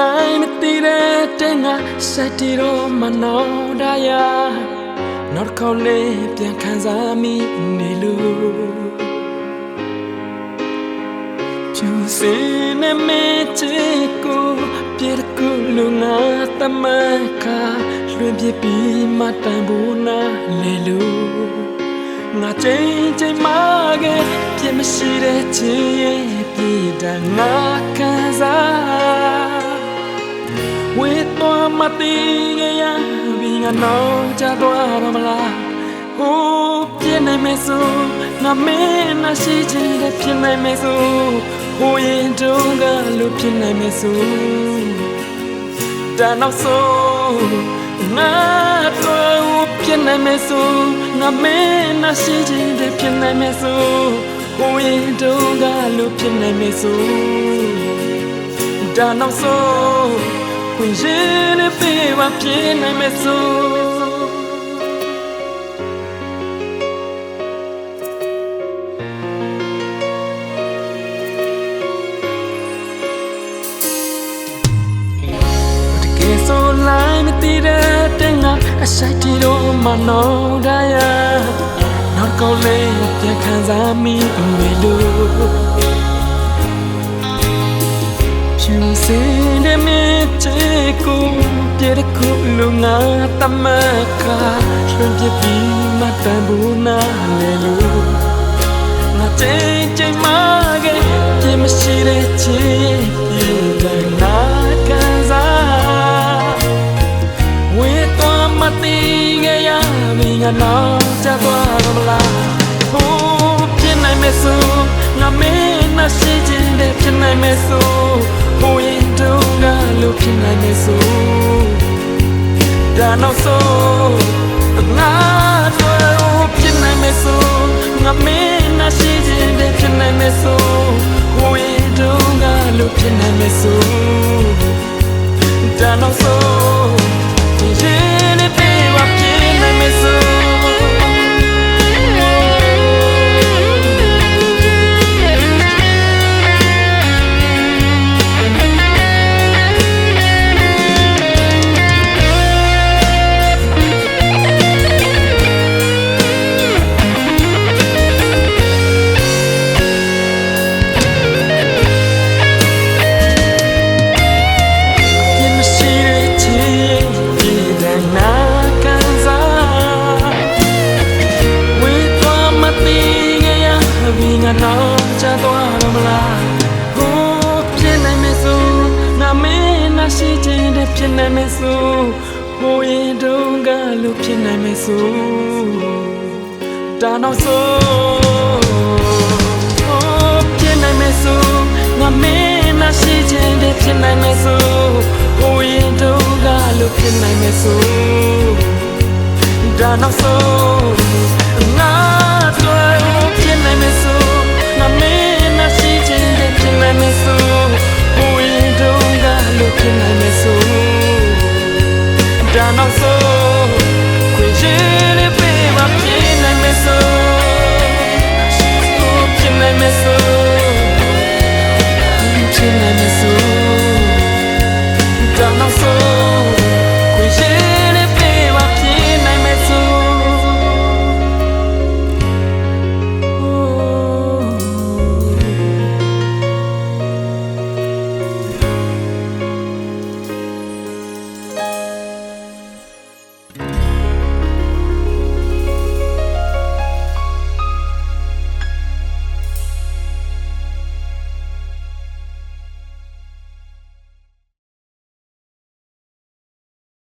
လိုက်မသိတဲ့တဲ့ငါစက်တီတော့မနောဒယာနောက်တစ်ခေါက်လေးပြန်ခံစားမိနေလို့ဖြူစင်နဲ့မဲချေကိုပြေတကူလူငါတမန်ခါလွင်ပြပြီးမတိုင်ဘူးနာလေလို့ငါချိန်ချိန်မာခဲ့ပြည့်မရှိတဲ့ချင်ရဲ့ပြေတဲ့ငါ မတိကရဘီငါနောင်ချသွားရမလားဟိုးပြည့်နိုင်မယ်ဆိုငါမင်းနာရှိချင်တဲ့ပြည့်နိုင်မယ်ဆိုဟိုရင်တုန်းကလို့ပြည့်နိုင်မယ်ဆိုဒါနောက်ဆုံးငါတို့ပြည့်နိုင်မယ်ဆိုငါမင်းနာရှိချင်တဲ့ပြည့်နိုင်မယ်ဆိုဟိုရင်တုန်းကလို့ပြည့်နိုင်မယ်ဆိုဒါနောက်ဆုံးဝင်ရင်နဲ့ ပြေပါပြည့်နိုင်မယ်ဆိုတကယ်ဆိုလိုက်မသိတဲ့တဲ့ငါအဆိုင်တီတော့မနောဒယာနောက်ကောင်းလေးပြန်ခံစားမိမေလို့ဖြူစင်တဲ့မြေချေကို ပြတဲ့ခုလူငါတမခါလွန်ပြပြီးမတန်ဘူးနာလေလို့ငါချိန်ချိန်မာခဲ့ပြမရှိတဲ့ချေပြေတဲ့နာခံစားဝေတော်မတိကရမင်းကနောက်ကျသွားတော့မလားဟိုးဖြစ်နိုင်မယ်ဆိုငါမင်းနဲ့ရှိချင်တယ်ဖြစ်နိုင်မယ်ဆိုဟိုရင်တုန်းကလို့ဖြစ်နိုင်မယ်ဆို ဒါနောက်ဆုံးငါတို့ဖြစ်နိုင်မယ်ဆိုငါမင်းနဲ့ရှိချင်တယ်ဖြစ်နိုင်မယ်ဆိုဟိုရင်တုန်းကလို့ဖြစ်နိုင်မယ်ဆိုဒါနောက်ဆုံး ဖြစ်နိုင်မယ်ဆိုဟိုရင်တုန်းကလို့ဖြစ်နိုင်မယ်ဆိုဒါနောက်ဆုံးဟိုးပြင်းနိုင်မယ်ဆိုငါမင်းနာရှိချင်တဲ့ဖြစ်နိုင်မယ်ဆိုဟိုရင်တုန်းကလို့ဖြစ်နိုင်မယ်ဆိုဒါနောက်ဆုံး